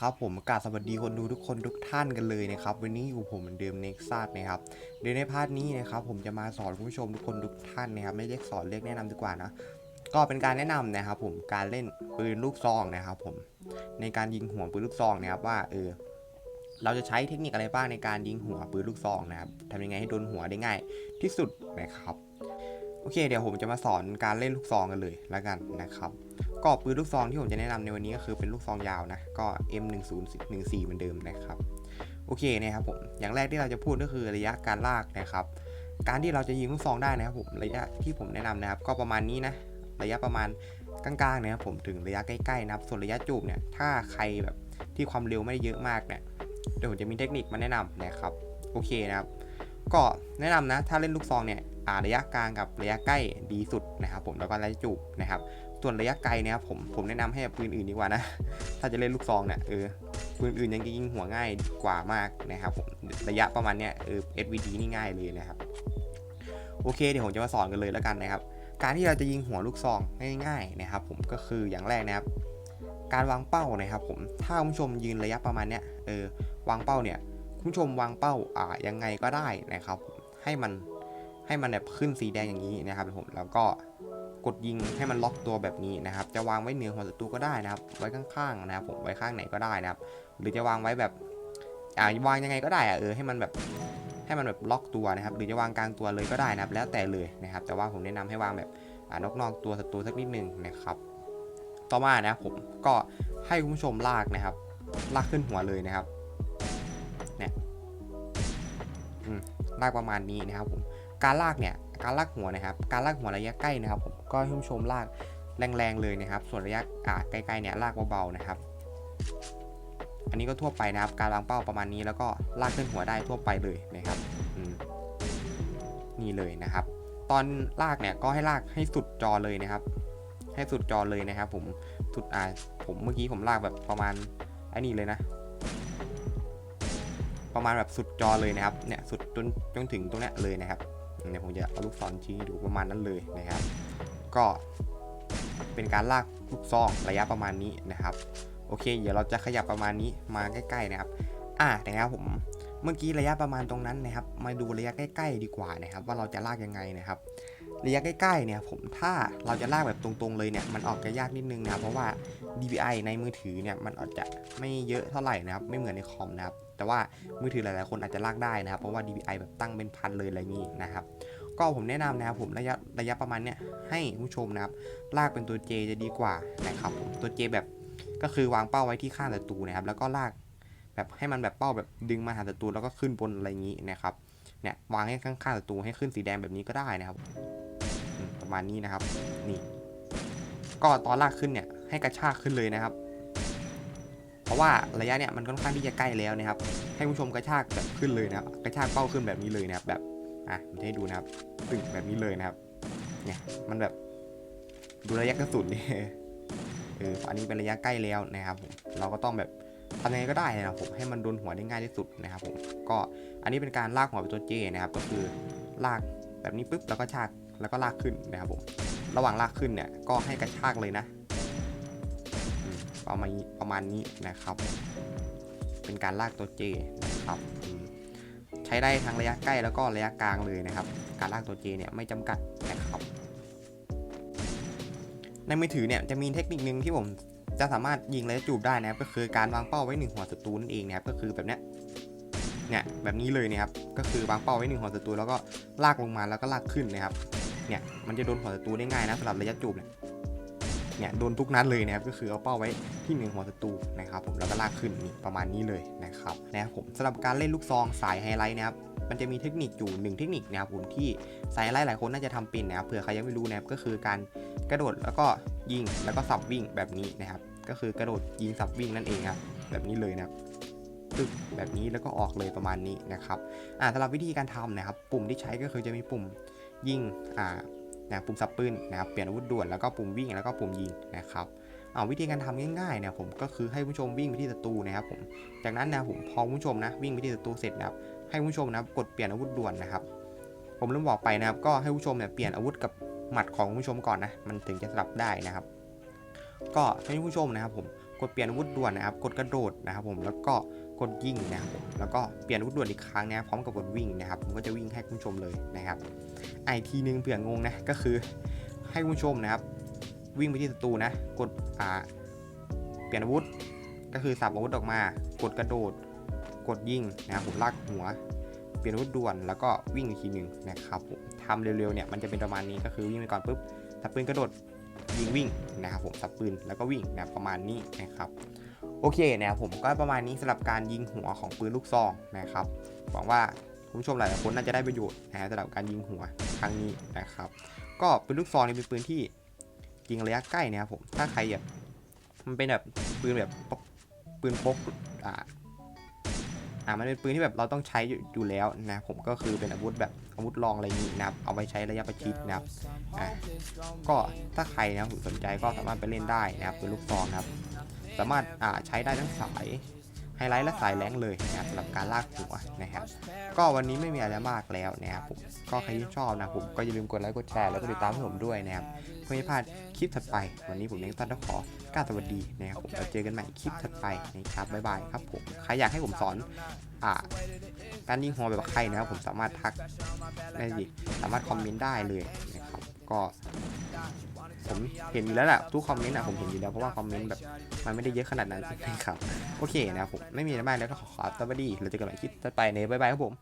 ครับผมกาสวัสดีคนดูทุกคนทุกท่านกันเลยนะครับ วันนี้อยู่ผมเหมือนเดิมเน็กซัสนะครับโดยในพาร์ทนี้นะครับผมจะมาสอนคุณผู้ชมทุกคนทุกท่านนะครับไม่เรียกสอนเรียกแนะนำดีกว่านะก็เป็นการแนะนำนะครับผมการเล่นปืนลูกซองนะครับผมในการยิงหัวปืนลูกซองนะครับว่าเออเราจะใช้เทคนิคอะไรบ้างในการยิงหัวปืนลูกซองนะครับทำยังไงให้โดนหัวได้ง่ายที่สุดนะครับ โอเคเดี๋ยวผมจะมาสอนการเล่นลูกซองกันเลยแล้วกันนะครับก็ปืนลูกซองที่ผมจะแนะนำในวันนี้ก็คือเป็นลูกซองยาวนะก็ M1014 เหมือนเดิมนะครับโอเคนะครับผมอย่างแรกที่เราจะพูดก็คือระยะการลากนะครับการที่เราจะยิงลูกซองได้นะครับผมระยะที่ผมแนะนำนะครับ ก็ประมาณนี้นะระยะประมาณกลางๆนะครับผมถึงระยะใกล้ๆนะครับส่วนระยะจูบเนี่ยถ้าใครแบบที่ความเร็วไม่ได้เยอะมากเนี่ยเดี๋ยวผมจะมีเทคนิคมาแนะนำนะครับโอเคนะครับก็แนะนำนะถ้าเล่นลูกซองเนี่ย ระยะกลางกับระยะใกล้ดีสุดนะครับผมแล้วก็ระยะจูบนะครับ ส่วนระยะไกลเนี่ยครับผมผมแนะนำให้ปืนอื่นดีกว่านะ ถ้าจะเล่นลูกซองเนี่ยเออปืนอื่นยังยิงหัวง่ายกว่ามากนะครับผมระยะประมาณเนี้ยเออ SVD นี่ง่ายเลยนะครับโอเคเดี๋ยวผมจะมาสอนกันเลยแล้วกันนะครับ การที่เราจะยิงหัวลูกซองง่ายๆนะครับ ผมก็คืออย่างแรกนะครับ การวางเป้านะครับ ผมถ้าคุณผู้ชมยืนระยะประมาณเนี้ยเออวางเป้าเนี่ยคุณผู้ชมวางเป้าอ่ายังไงก็ได้นะครับ ให้มัน ให้มันแบบขึ้นสีแดงอย่างนี้นะครับผมแล้วก็กดยิงให้มันล็อกตัวแบบนี้นะครับ จะวางไว้เหนือหัวศัตรูก็ได้นะครับ ไว้ข้างๆนะครับ ผมไว้ข้างไหนก็ได้นะครับ หรือจะวางไว้แบบอ่าวางยังไงก็ได้อะเออให้มันแบบให้มันแบบล็อกตัวนะครับ หรือจะวางกลางตัวเลยก็ได้นะครับ แล้วแต่เลยนะครับ แต่ว่าผมแนะนำให้วางแบบอ่านอกๆตัวศัตรูสักนิดนึงนะครับ ต่อมานะครับผมก็ให้คุณผู้ชมลากนะครับ ลากขึ้นหัวเลยนะครับเนี่ยอืมลากประมาณนี้นะครับผม การลากเนี่ยการลากหัวนะครับ การลากหัวระยะใกล้นะครับ ผมก็ให้ผู้ชมลากแรงๆเลยนะครับ ส่วนระยะอ่าใกล้ๆเนี่ยลากเบาๆนะครับ อันนี้ก็ทั่วไปนะครับ การวางเป้าประมาณนี้แล้วก็ลากขึ้นหัวได้ทั่วไปเลยนะครับนี่เลยนะครับ ตอนลากเนี่ยก็ให้ลากให้สุดจอเลยนะครับ ให้สุดจอเลยนะครับ ผมสุดอ่าผมเมื่อกี้ผมลากแบบประมาณไอ้นี่เลยนะ ประมาณแบบสุดจอเลยนะครับเนี่ยสุดจนจนถึงตรงเนี้ยเลยนะครับ เดี๋ยวผมจะเอาลูกศรชี้ให้ดูประมาณนั้นเลยนะครับ ก็เป็นการลากลูกซองระยะประมาณนี้นะครับ โอเค เดี๋ยวเราจะขยับประมาณนี้มาใกล้ๆนะครับ อ่านะครับผมเมื่อกี้ระยะประมาณตรงนั้นนะครับ มาดูระยะใกล้ ๆ ดีกว่านะครับ ว่าเราจะลากยังไงนะครับ ระยะใกล้ๆเนี่ยผมถ้าเราจะลากแบบตรงๆเลยเนี่ยมันออกจะยากนิดนึงนะครับเพราะว่า DPI ในมือถือเนี่ยมันอาจจะไม่เยอะเท่าไหร่นะครับไม่เหมือนในคอมนะครับแต่ว่ามือถือหลายๆคนอาจจะลากได้นะครับเพราะว่า DPI แบบตั้งเป็นพันเลยอะไรงี้นะครับก็ผมแนะนำนะครับผมระยะระยะประมาณเนี้ยให้ผู้ชมนะครับลากเป็นตัว J จะดีกว่านะครับผมตัว J แบบก็คือวางเป้าไว้ที่ข้างศัตรูนะครับแล้วก็ลากแบบให้มันแบบเป้าแบบดึงมาหาศัตรูแล้วก็ขึ้นบนอะไรอย่างนี้นะครับเนี่ยวางให้ข้างๆศัตรูให้ขึ้นสีแดงแบบนี้ก็ได้นะครับ ประมาณนี้นะครับ นี่ ก็ตอนลากขึ้นเนี่ยให้กระชากขึ้นเลยนะครับ เพราะว่าระยะเนี่ยมันค่อนข้างที่จะใกล้แล้วนะครับ ให้ผู้ชมกระชากแบบขึ้นเลยนะครับ กระชากเป้าขึ้นแบบนี้เลยนะครับ แบบ อะผมจะให้ดูนะครับตึงแบบนี้เลยนะครับ เนี่ย มันแบบดูระยะกระสุนนี่เอออันนี้เป็นระยะใกล้แล้วนะครับผม เราก็ต้องแบบทำยังไงก็ได้นะครับผมให้มันโดนหัวได้ง่ายที่สุดนะครับผม ก็อันนี้เป็นการลากหัวเป็นตัวเจนะครับ ก็คือลากแบบนี้ปุ๊บแล้วก็ชาก แล้วก็ลากขึ้นนะครับผม ระหว่างลากขึ้นเนี่ยก็ให้กระชากเลยนะประมาณนี้ประมาณนี้นะครับ เป็นการลากตัวเจนะครับ ใช้ได้ทั้งระยะใกล้แล้วก็ระยะกลางเลยนะครับ การลากตัวเจเนี่ยไม่จำกัดนะครับ ในมือถือเนี่ยจะมีเทคนิคนึงที่ผมจะสามารถยิงและจูบได้นะครับ ก็คือการวางเป้าไว้หนึ่งหัวศัตรูนั่นเองนะครับ ก็คือแบบเนี้ยเนี่ยแบบนี้เลยนะครับ ก็คือวางเป้าไว้หนึ่งหัวศัตรูแล้วก็ลากลงมาแล้วก็ลากขึ้นนะครับ เนี่ยมันจะโดนหัวศัตรูได้ง่ายนะสำหรับระยะจูบเนี่ยเนี่ยโดนทุกนัดเลยนะครับก็คือเอาเป้าไว้ที่หนึ่งหัวศัตรูนะครับผมแล้วก็ลากขึ้นนี่ประมาณนี้เลยนะครับนะครับผมสำหรับการเล่นลูกซองสายไฮไลท์นะครับมันจะมีเทคนิคอยู่หนึ่งเทคนิคนะครับผมที่สายไลท์หลายคนน่าจะทำเป็นนะครับเผื่อใครยังไม่รู้นะครับก็คือการกระโดดแล้วก็ยิงแล้วก็สับวิ่งแบบนี้นะครับก็คือกระโดดยิงสับวิ่งนั่นเองครับแบบนี้เลยนะครับตึกแบบนี้แล้วก็ออกเลยประมาณนี้นะครับอ่าสำหรับวิธีการทำนะครับ ปุ่มที่ใช้ก็คือจะมีปุ่ม ยิงอ่านะปุ่มสับปืนนะครับเปลี่ยนอาวุธด่วนแล้วก็ปุ่มวิ่งแล้วก็ปุ่มยิงนะครับเอาวิธีการทำง่ายๆเนี่ยผมก็คือให้ผู้ชมวิ่งไปที่ศัตรูนะครับผมจากนั้นนะผมพอผู้ชมนะวิ่งไปที่ศัตรูเสร็จนะครับให้ผู้ชมนะกดเปลี่ยนอาวุธด่วนนะครับ ผมลืมบอกไปนะครับ ก็ให้ผู้ชมเนี่ยเปลี่ยนอาวุธกับหมัดของผู้ชมก่อนนะมันถึงจะสลับได้นะครับ ก็ให้ผู้ชมนะครับผมกดเปลี่ยนอาวุธด่วนนะครับ กดกระโดดนะครับ ผมแล้วก็ กดยิงนะครับผมแล้วก็เปลี่ยนอาวุธด่วนอีกครั้งนะพร้อมกับกดวิ่งนะครับผมก็จะวิ่งให้คุณผู้ชมเลยนะครับไอะอีกทีนึงเผื่องงนะก็คือให้คุณผู้ชมนะครับ วิ่งไปที่ศัตรูนะ กดอ่าเปลี่ยนอาวุธ ก็คือสับอาวุธออกมา กดกระโดด กดยิงนะครับผมลากหัว เปลี่ยนอาวุธด่วนแล้วก็วิ่งอีกทีหนึ่งนะครับผมทำเร็วๆเนี่ยมันจะเป็นประมาณนี้ก็คือวิ่งไปก่อนปุ๊บสับปืนกระโดดยิงวิ่งนะครับผมสับปืนแล้วก็วิ่งนะรประมาณนี้นะครับ โอเคนะครับผมก็ประมาณนี้สำหรับการยิงหัวของปืนลูกซองนะครับหวังว่าคุณผู้ชมหลายๆคนน่าจะได้ประโยชน์นะฮะสำหรับการยิงหัวครั้งนี้นะครับ ก็ปืนลูกซองนี่เป็นปืนที่ยิงระยะใกล้นะครับผมถ้าใครแบบมันเป็นแบบปืนแบบปืนพกอ่าอ่ามันเป็นปืนที่แบบเราต้องใช้อยู่แล้วนะผมก็คือเป็นอาวุธแบบอาวุธรองอะไรนี้นะครับเอาไว้ใช้ระยะประชิดนะครับอ่าก็ถ้าใครนะสนใจก็สามารถไปเล่นได้นะครับปืนลูกซองนะครับ สามารถใช้ได้ทั้งสายไฮไลท์และสายแรงเลยนะครับสำหรับการลากหัวนะครับ ก็วันนี้ไม่มีอะไรมากแล้วนะครับผมก็ใครที่ชอบนะผมก็อย่าลืมกดไลค์กดแชร์แล้วก็ติดตามผมด้วยนะครับเพื่อไม่พลาดคลิปถัดไป วันนี้ผมเลี้ยงตันต้องขอกล่าวสวัสดีนะครับผมเราเจอกันใหม่คลิปถัดไปนะครับบ๊ายบายครับผมใครอยากให้ผมสอนอ่าการยิงหัวแบบใครนะครับผมสามารถทักได้ดิสามารถคอมเมนต์ได้เลยนะครับก็ ผมเห็นอยู่แล้วแหละทุกคอมเมนต์อะผมเห็นอยู่แล้วเพราะว่าคอมเมนต์แบบมันไม่ได้เยอะขนาดนั้นนะครับโอเคนะครับผมไม่มีอะไรมากแล้วก็ขอขอสวัสดีเราจะกันใหม่คลิปต่อไปในบายบายครับผม